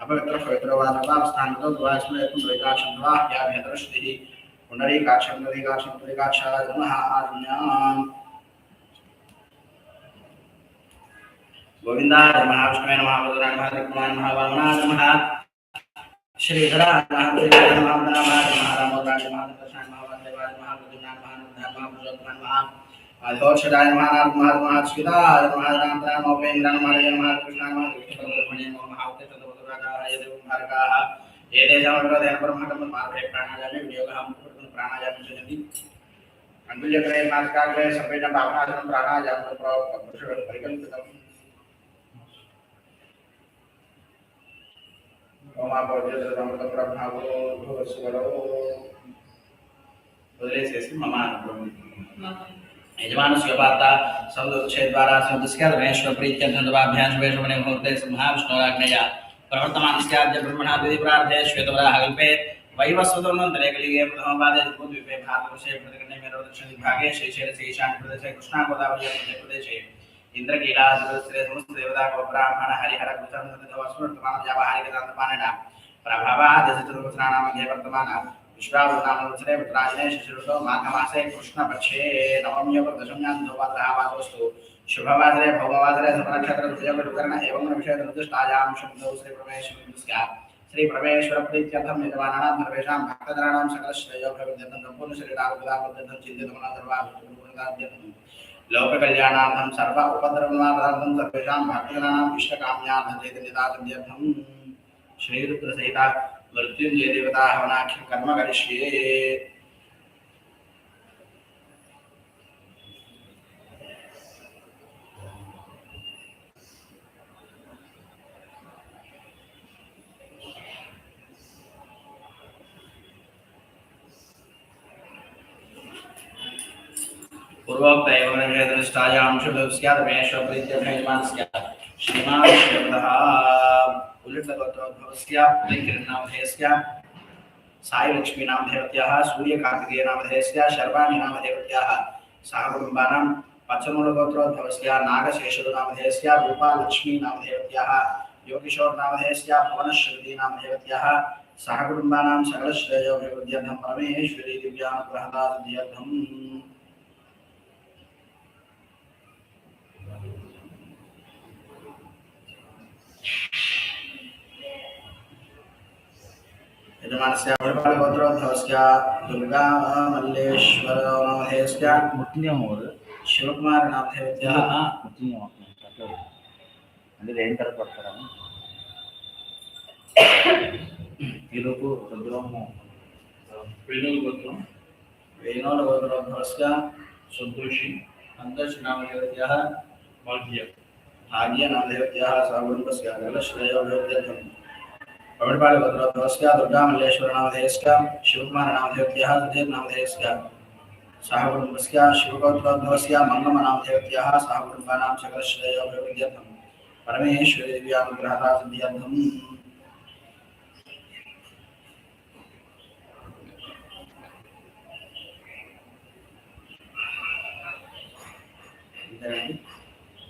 अपवित्र पवित्रवादवां स्थानतो द्वास्मयतुं द्वैकाक्षं द्वाह्याभ्यदृष्टिः पुण्डरीकाक्षं पुण्डरीकाक्षं पुण्डरीकाक्षाय नमः आज्ञाम् गोविन्दाय नमः विष्णवे नमः वरुणाय नमः त्रिपुराय नमः वामनाय नमः श्रीधराय नमः श्रीधराय नमः वन्दनाय नमः रामोदराय नमः कृष्णाय नमः वासुदेवाय नमः नमः नमः नमः नमः आदिघोषदाय नमः नमः नमः स्विताय नमः रामत्राय नमः उपेन्द्राय नमः हरे नमः कृष्णाय नमः कृष्णपरब्रह्मणे नमः महावतेतदवदुरागाः यदेवंहारकाः ये देशामग्रदेन ब्रह्मकर्म मार्गे प्राणायामे वियोगः मुक्तिपदं प्राणायामे सजन्ति अङ्गुल्यकरे नाटकाग्रे सर्वेण भावनासनं प्राणायामं पुरुषः परिकल्पितम् ఓమాపద్యమృత ప్రభావో భువస్వరో వదిలేసేసి మమ అనుకోండి यजमान से वार्ता शब्द छे द्वारा से दुष्कर महेश पर प्रीत चंद्र द्वारा अभ्यास वेज बने होते महा विष्णु आज्ञा प्रवर्तमान से आज जब ब्रह्मणा देवी प्रार्थ है श्वेत वरा हल पे वही वस्तु तो मंत्र एक लिए प्रथम बाद है कुंज पे भाग से प्रतिकरण में रोद चंद्र भागे श्री शेर से ईशान प्रदेश है कृष्णा गोदावरी यजमानस्योपाता शब्दोच्छेद्वारा समुदस्यैश्वप्रीत्य धनवाभ्यासुवेशमणे मुहूर्ते सिंहाविष्णोराग्नया प्रवर्तमानस्याद्य ब्रह्मणादिति प्रार्थये श्वेतवराः कल्पे वैवस्वतोन्वन्तरे कलिगे प्रथमपादे द्विपे भारतवर्षे प्रतिगणे मेरोदक्षिणभागे शैशैलशैशान् प्रदेशे कृष्णागोदावर्यप्रदेशे प्रदेशे इन्द्रकीलादिपुरस्त्रे समस्तदेवतागोब्राह्मण हरिहरकृतं सन्निधवस्मृतमानजावहारिकदान्तपाणिना प्रभावादिशतुर्वस्त्राणामध्ये वर्तमानः विश्वावृतामोचने वित्राजिने शिशिरुषो माघमासे कृष्णपक्षे नवम्यो दशम्यां शुभवासरे भौमवासरे सुपनक्षत्र दुर्योगकरण एवं विषय श्रीप्रमेश्वर श्रीप्रमेश्वरप्रीत्यर्थं यजमानानां सर्वेषां भक्तजनानां सकलश्रेयो भवित्यर्थं सम्पूर्णशरीरारुपदापर्यन्तं चिन्तितमनासर्वाभिषेकपूर्णताद्यर्थं श्रीरुद्रसहिता मृत्युंजय देवता हवनाख्यम कर्म करिष्ये पूर्वप्तैवनक्षेत्रष्टायां शुभस्यात् मे स्यात् श्रीमान् शब्दः उल्लिखितगोत्रोद्भवस्य प्रीतिर्नामधेयस्य सायलक्ष्मी नामधेवत्याः सूर्यकार्तिकेय नामधेयस्य शर्वाणि नामधेवत्याः सह कुटुम्बानां पचमूलगोत्रोद्भवस्य नागशेषुरु नामधेयस्य रूपालक्ष्मी नामधेवत्याः योगिशोर नामधेयस्य भुवनश्रुति नामधेवत्याः सह कुटुम्बानां सकलश्रेयोभिवृद्ध्यर्थं परमेश्वरी दिव्यानुग्रहता सिद्ध्यर्थम् यजमानस्य परिपालगोत्रोद्भवस्य दुर्गा मल्लेश्वर महोदयस्य ಮುಟ್ಟಿನವರು ಶಿವಕುಮಾರ ನಾಥೇವ್ಯ ಮುಟ್ಟಿನ ಅಂದರೆ ಎಂಟರ್ ಬರ್ತಾರ ಇರುಕು ರುದ್ರಮು. ವೇಣುಲ್ ಗೋತ್ರ ವೇಣುಲ್ ಗೋತ್ರೋದ್ಭವಸ್ಯ ಸಂತೋಷಿ. ಸಂತೋಷ ನಾಮದೇವತ್ಯ ಭಾಗ್ಯ. ಭಾಗ್ಯ ನಾಮದೇವತ್ಯ सा कुटुम्बस्य गलश्रयोभ्योद्यर्थम् सहकुटुम्बस्य गलश्रेयोभिवृद्ध्यर्थम् प्रवृत्पाल गोत्रोद्भवस्य दुर्गा मल्लेश्वर नामधेयस्य शिवकुमार नामधेयत्याः सुधीर नामधेयस्य सहकुटुम्बस्य शिवगोत्रोद्भवस्य मङ्गम नामधेयत्याः सहकुटुम्बानां सकलश्रेयोभिवृद्ध्यर्थम् परमेश्वरी दिव्यानुग्रहता सिद्ध्यर्थम्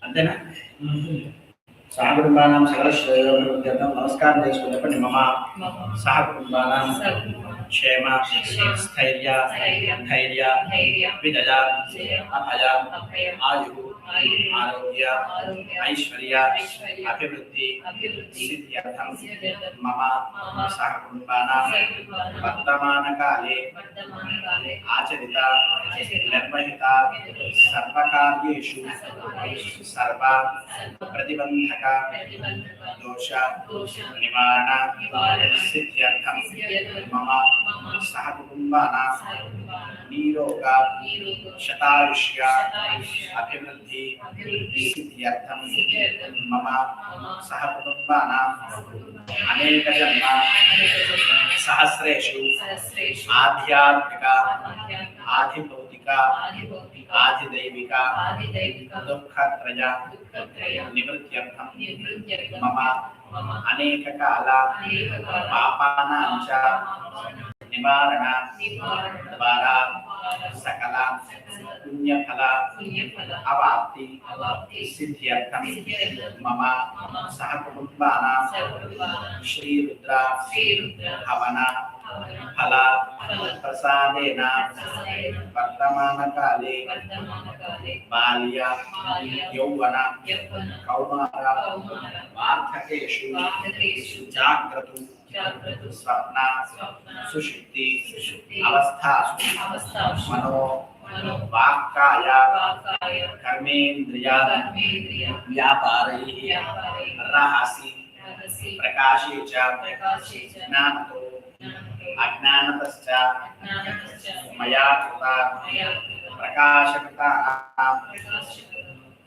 అంతేనా సహకుటుంబానాం సకలశ్రేయోభివృద్ధ్యర్థం నమస్కారం చేసుకుని చెప్పండి మమ. సహకుటుంబానాం క్షేమ స్థైర్య ధైర్య విజయ అభయ ఆయు आरोग्य ऐश्वर्या अभिवृद्धि सिद्ध्यर्थं मम सहकुटुम्बानां वर्तमानकाले आचरिता निर्वहिता सर्वकार्येषु प्रतिबन्धक दोष निवारण सिद्ध्यर्थं मम सहकुटुम्बानां शतायुष्य अभिवृद्धि సిద్ధ్యర్థం మమ సహకుటుంబానాం అనేక జన్మ సహస్రేషు ఆధ్యాత్మిక ఆధిభౌతిక ఆధిదైవిక దుఃఖత్రయ నివృత్త్యర్థం మమ అనేక కాల పాపానాంచ నివారణ ద్వారా సకల పుణ్యఫల అవాప్తి సిద్ధ్యర్థం మమ సహ కుటుంబానాం శ్రీరుద్ర హవన ఫల ప్రసాదేన వర్తమానకాలే బాల్య యౌవన కౌమార వార్ధకేషు జాగ్రత్త స్వప్న సుశుద్ధి అవస్థ మనో వాక్కాయ కర్మేంద్రియ వ్యాపారై రహసి ప్రకాశే చ జ్ఞానతో మయా ప్రకాశకృత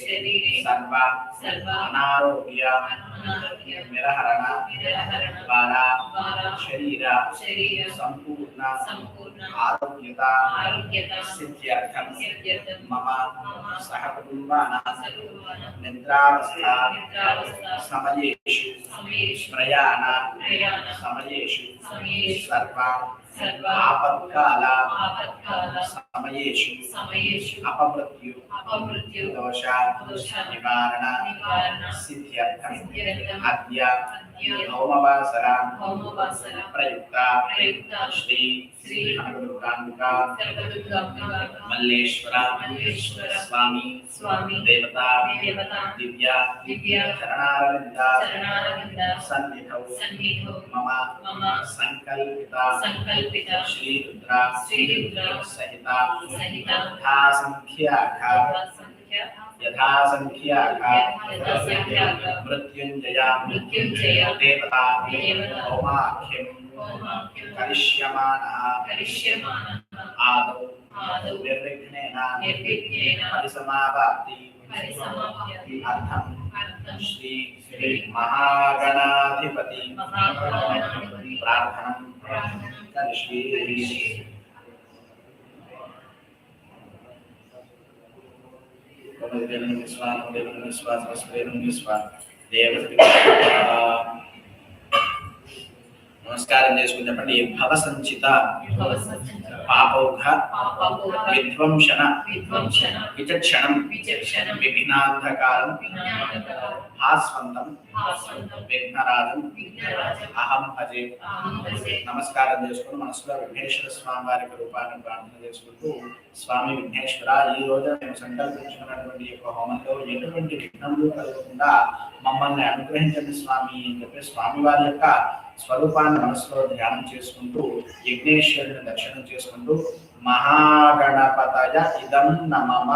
శరీరే సర్వ సర్వ అనారోగ్య నిరహరణ నిరహరణ ద్వారా శరీర శరీర సంపూర్ణ సంపూర్ణ ఆరోగ్యత ఆరోగ్యత సిద్ధ్యర్థం సిద్ధ్యర్థం మమ సహ కుటుంబాన నిద్రావస్థ నిద్రావస్థ సమయేషు సమయేషు ప్రయాణ ప్రయాణ సమయేషు సమయేషు సర్వ ఆపత్కాల ఆపత్కాల సమయేషు సమయేషు అపమృత్యు అపమృత్యు దోష దోష నివారణ నివారణ సిద్ధ్యర్థం సిద్ధ్యర్థం అద్య అద్య హోమవాసర హోమవాసర ప్రయుక్త ప్రయుక్త శ్రీ श्री दुर्गांबिका मल्लेश्वरा मल्लेश्वर स्वामी स्वामी देवता देवता दिव्या दिव्या शरणारविंदा शरणारविंदा सन्निधौ सन्निधौ मम मम संकल्पिता संकल्पिता श्री रुद्रा श्री रुद्र सहिता सहिता था संख्या था यथा संख्या मृत्युंजया मृत्युंजया देवता देवता ओमाख्यम करिष्यमाणः आदौ निर्विघ्नेन परिसमावाप्ति। अर्थं श्री श्रीमहागणाधिपति प्रार्थनं। करिष्ये विश्वास विश्वास विश्वास। देव నమస్కారం చేసుకుని చెప్పండి భవ సంచిత భవసంచిత పాపౌఘ విధ్వంసన విచక్షణం విఘ్నాంధకారం భాస్వంతం విఘ్నరాజం అహం భజే అహం భజే నమస్కారం చేసుకుని మనసులో విఘ్నేశ్వర స్వామి వారికి రూపాన్ని ప్రార్థన చేసుకుంటూ స్వామి విఘ్నేశ్వర ఈ రోజు మేము సంకల్పించుకున్నటువంటి యొక్క హోమంలో ఎటువంటి విఘ్నములు కలగకుండా మమ్మల్ని అనుగ్రహించండి స్వామి అని చెప్పి స్వామి వారి యొక్క స్వరూపాన్ని మనసులో ధ్యానం చేసుకుంటూ యజ్ఞేశ్వరుని దర్శనం చేసుకుంటూ మహాగణపతయ ఇదం నమమ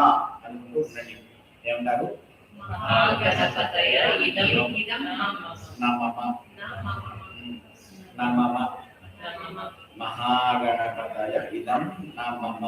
అనుకుంటూ ఉండండి. ఏమంటారు? మహాగణపతయ ఇదం ఇదం నమమ.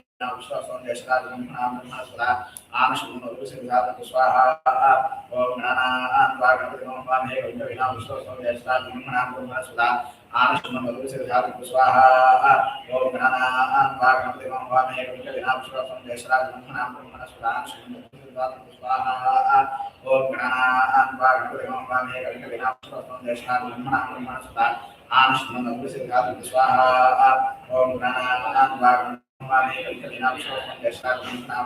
स्वाहा ओम गणानां स्वाहा mengalami kita lihat soal dasar tentang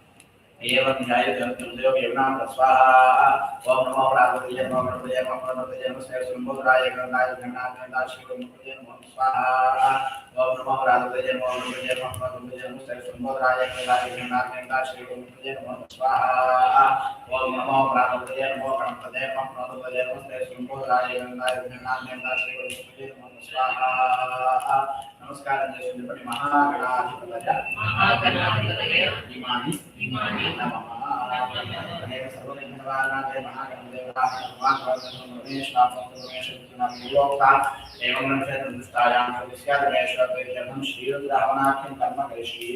सर्वकटकं रक्तवासं रक्तनिहासं स्वाहा ओम नमो राघवय नमो गणपतये नमो गणपतये नमो श्री सुंदराय गणाय गणाय शिव मुक्तये स्वाहा ओम नमो राघवय नमो गणपतये नमो गणपतये नमो श्री सुंदराय गणाय गणाय शिव मुक्तये स्वाहा ओम नमो राघवय नमो गणपतये नमो गणपतये नमो श्री सुंदराय गणाय गणाय शिव मुक्तये स्वाहा నమస్కారం చేసినటువంటి శ్రీరుద్రావణాఖ్యం కర్మ కలిసి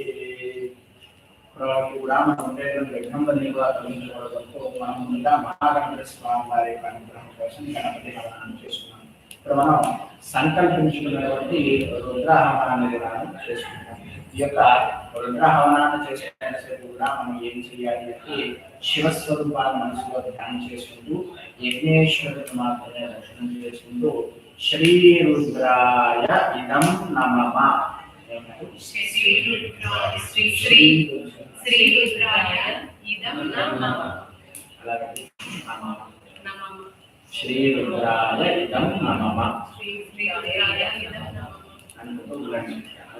మనం ఉండేటువంటి విఘ్నంలన్నీ కూడా తొలగించకూడదు మనం ముందుగా మహాగణపతి స్వామి వారి అనుగ్రహం కోసం గణపతి హవనాన్ని చేసుకున్నాం ఇప్పుడు మనం సంకల్పించుకున్నటువంటి రుద్రాహవనాన్ని విధానం చేసుకుంటాం. ఈ యొక్క రుద్రహవనాన్ని చేసేటప్పుడు కూడా మనం ఏం చేయాలి అంటే శివస్వరూపాన్ని మనసులో ధ్యానం చేసుకుంటూ యజ్ఞేశ్వరుని మాత్రమే దర్శనం చేసుకుంటూ శ్రీ రుద్రాయ ఇదం నమమ ఏమంటారు? ஸ்ரீருத்ராய இதம் நமமா ஸ்ரீ ஸ்ரீ ஆலயாய நமமா அன்பு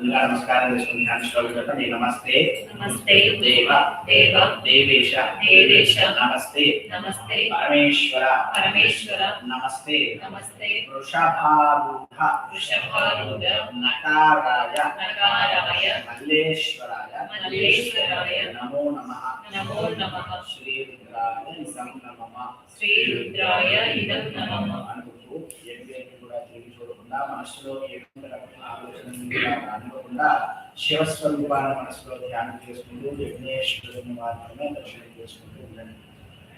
ముందుగా నమస్కారం చేసుకుని ధ్యాన శ్లోకం నమస్తే. నమస్తే. దేవ. దేవ. దేవేశ. దేవేశ. నమస్తే. నమస్తే. పరమేశ్వర. పరమేశ్వర. నమస్తే. నమస్తే. వృషభారూఢ. వృషభారూఢ. నకారాయ నకారాయ మల్లేశ్వరాయ. మల్లేశ్వరాయ. నమో నమ. నమో నమః. శ్రీ రుద్రాయ ఇదం నమమ శ్రీ రుద్రాయ ఇదం నమః. మనసులో ఎటువంటి రకమైన ఆలోచన అనుకోకుండా శివస్వరూపాన్ని మనసులో ధ్యానం చేసుకుంటూ యజ్ఞేశ్వరుని మాత్రమే దర్శనం చేసుకుంటూ ఉండండి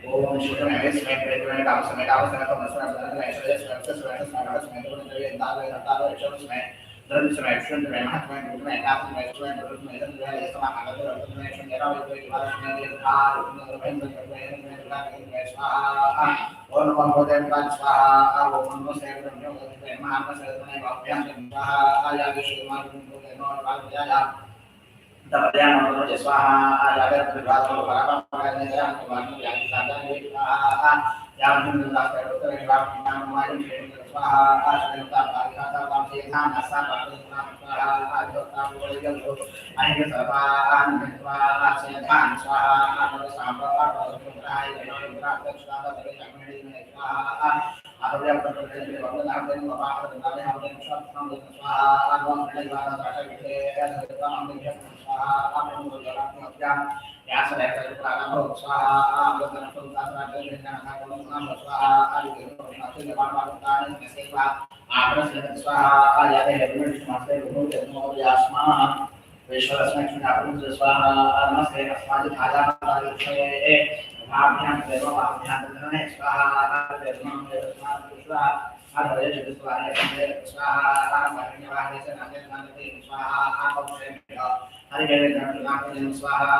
ఓం శివం అవసరమైన ప్రేమ dan selection dan yang rapi terus ini usaha asal tak kata pamsihan asal usaha asal tak boleh jauh ada kesalahan usaha setan usaha asal sabar yang berangkat usaha स्वाहा नमस्ते अस्माद आजा भाभ्याम देव भाभ्याम धने स्वाहा देवस्माद स्वाहा हरे जय स्वाहा हरे स्वाहा राम हरे वाहे से नाते नाते स्वाहा से हरे जय नाम नाम स्वाहा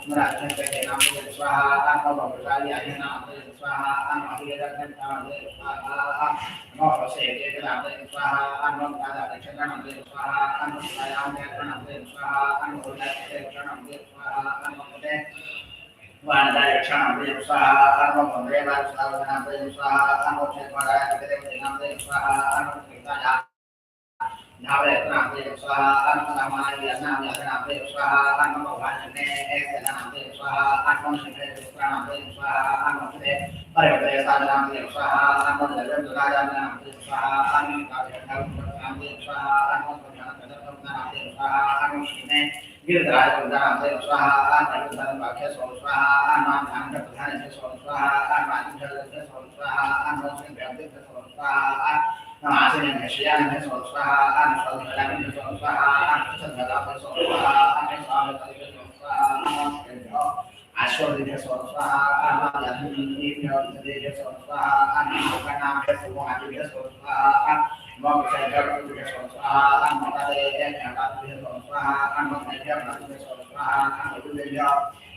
स्मरण के नाम स्वाहा बचाली आय नाम स्वाहा आपम हरे जय नाम स्वाहा नमो से जय नाम स्वाहा आपम दादा दक्षिण नाम स्वाहा आपम स्वायाम नाम स्वाहा आपम उदय नाम स्वाहा आपम वाणदा यक्षाणां प्रियं स्वाहा अर्मं वन्द्रेवां स्वाहा प्रियं स्वाहा अर्मं क्षेत्वाराय प्रियं प्रियं स्वाहा अर्मं कृताया धावयत्नां प्रियं स्वाहा अर्मं रामाय यज्ञां यज्ञां प्रियं स्वाहा अर्मं भवानने एकजनां प्रियं स्वाहा अर्मं शिवे पुत्राणां प्रियं स्वाहा अर्मं शिवे परिवर्तय साधनां प्रियं स्वाहा अर्मं जगन् दुराजानां प्रियं स्वाहा अर्मं गिरिधराज से स्वाहा प्रधान वाक्य सो स्वाहा आत्मा ध्यान का प्रधान से सो स्वाहा आत्मा जल से सो स्वाहा आत्मा से व्याप्ति से सो स्वाहा नमासे ने शियान में सो स्वाहा आत्मा सो भला में सो स्वाहा आत्मा से भला में सो स्वाहा आत्मा स्वामी में सो स्वाहा आत्मा आश्वर में सो स्वाहा आत्मा लक्ष्मी में दे सो स्वाहा आत्मा का नाम है सो आदि में सो स्वाहा ओम शैलपुत्र स्वाहा नमो तस्मै नमः स्वाहा नमो तस्मै स्वाहा नमो तस्मै स्वाहा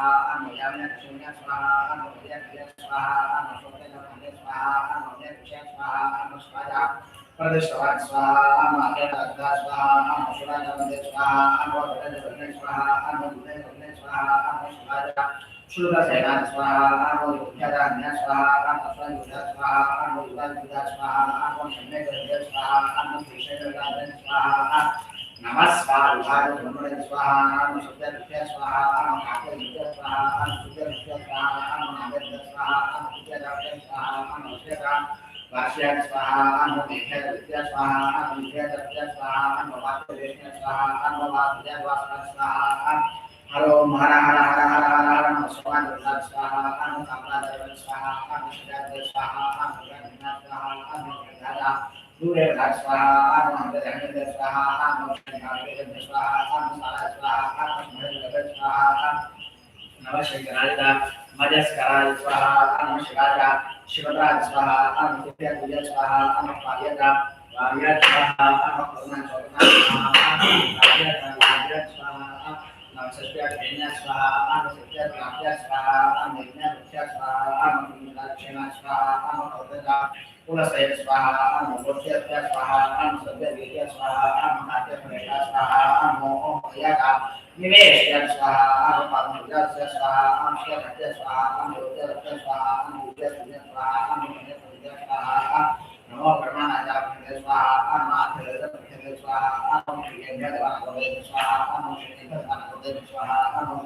स्वाहा नो यावनक्षुण्य स्वाहा नो उदयक्रिय स्वाहा नो शोकलभण्डे स्वाहा नो उदयक्षय स्वाहा नो स्वाहा प्रदेशवान् स्वाहा नो अग्रदत्ता स्वाहा नो शिवाजभण्डे स्वाहा नो भद्रजभण्डे स्वाहा नो उदयभण्डे स्वाहा नो शिवाजा శుభసేనా స్వాహో యుద్ధధాన్య స్వాహం అస్వయుధ స్వాహం యుగయుధ స్వాహం సమ్యక్ స్వాహం విషయ స్వాహం Anu Sutya Sutya Swaha Anu Vasya Vishnu Swaha Anu Vasya Vasya Swaha Halo Hara Hara Hara Hara Hara Hara Namaskaran Durga Swaha Anu Kamla Devan Swaha Anu Sudhya Swaha Anu Sudhya Swaha Anu Sudhya Dure Swaha Anu Hamdana కులశైల స్వాహ అను మోక్షేత్ర స్వాహ అను సభ్యవీర్య స్వాహ అను నాట్యప్రేష స్వాహ అను మోహం ప్రయాగ నివేశ్య స్వాహ అను పద్మజస్య స్వాహ అను శ్రీరత్య స్వాహ అను యోగ్యరత్య స్వాహ అను విద్య స్వాహ అను స్వాహ Padyata Vayat Swaha Setiap hanya swaha, anu setiap rakyat swaha, anu hanya rakyat swaha, anu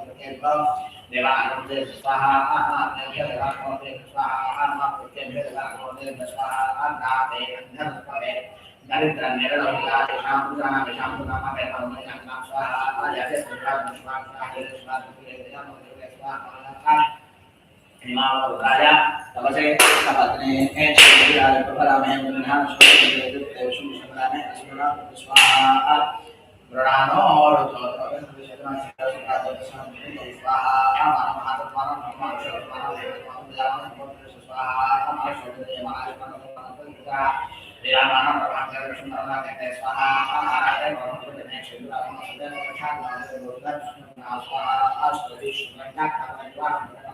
milakshana swaha, anu koteda, pula saya swaha, anu bosya swaha, anu setiap gaya swaha, anu hati mereka swaha, anu om yaka, nivesh ya swaha, anu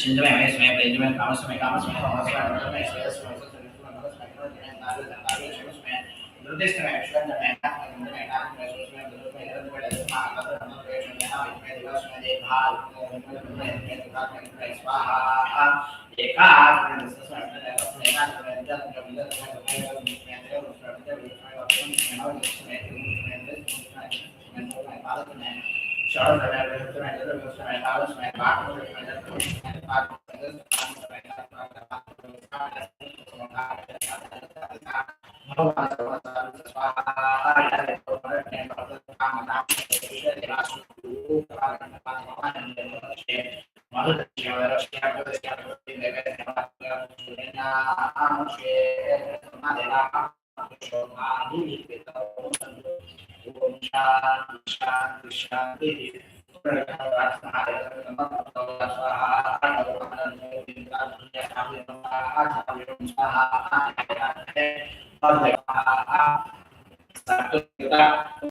शिंजमे महेशमे प्रेजमे कामस्मे कामस्मे कामस्मे मनस्मे श्रेयस्मे सुसुरिस्मे मनस्मे दिनेन्द्रावे धनावे शमस्मे दुर्दिष्टमे विश्वन्दमे नाकन्दमे नाकन्दमे सुस्मे दुरुपे निरंतमे लसमा अकत्र मनस्मे शन्यः विस्मे दिवस्मे देभाल विस्मे दिने दुरात्मे दिने स्वाहा एकात्मे दसस्मे अष्टदशस्मे एकात्मे निजात्मे विलसमे दुर्पे विस्मे देव विस्मे देव विस्मे वक्तम विस्मे नव विस्मे त्रिमुस्मे त्रिमुस्मे विस्मे नवमे पालकमे शरण समय व्यवस्था में जरूर व्यवस्था में काल समय बात हो रही है जरूर व्यवस्था में बात हो रही है जरूर समय काल समय बात हो रही है जरूर समय काल समय बात हो रही है जरूर समय काल समय बात हो रही है जरूर समय काल समय बात हो रही है जरूर समय काल समय बात हो रही है जरूर समय काल समय बात हो रही है जरूर समय काल समय बात हो रही है में शांति जब उसमें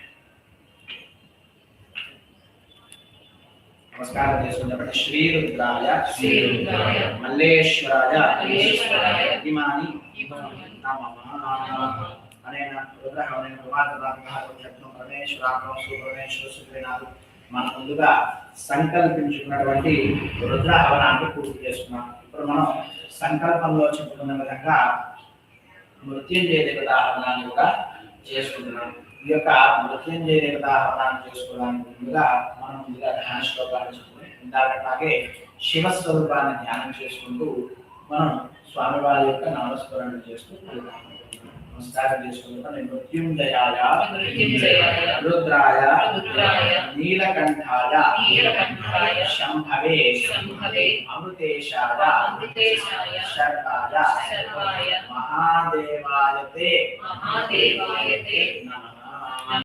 నమస్కారం చేసుకుంటామంటే శ్రీ రుద్రాయ శ్రీ రుద్రాయ మల్లేశ్వరాయ మల్లేశ్వరాయ ఇమాని అనేన రుద్రహ అనేన పరమేశ్వరాత్మ సుబ్రహ్మేశ్వర మనం ముందుగా సంకల్పించుకున్నటువంటి రుద్రహవనాన్ని పూర్తి చేసుకున్నాం. ఇప్పుడు మనం సంకల్పంలో చెప్పుకున్న విధంగా మృత్యుంజయ దేవత హవనాన్ని కూడా చేసుకుంటున్నాం. ఈ యొక్క మృత్యుంజయ దేవతాహవనాన్ని చేసుకోవడానికి ముందుగా మనం ముందుగా ధ్యాన శ్లోకాన్ని చెప్పుకుని ఇందాకట్లాగే శివస్వరూపాన్ని ధ్యానం చేసుకుంటూ మనం స్వామివారి యొక్క నామస్మరణ చేస్తూ నమస్కారం చేసుకుంటాం మృత్యుంజయాయ రుద్రాయ నీలకంఠాయ శంభవే అమృతేశాయ శర్వాయ శర్వాయ మహాదేవాయ తే మహాదేవాయ తే నమః.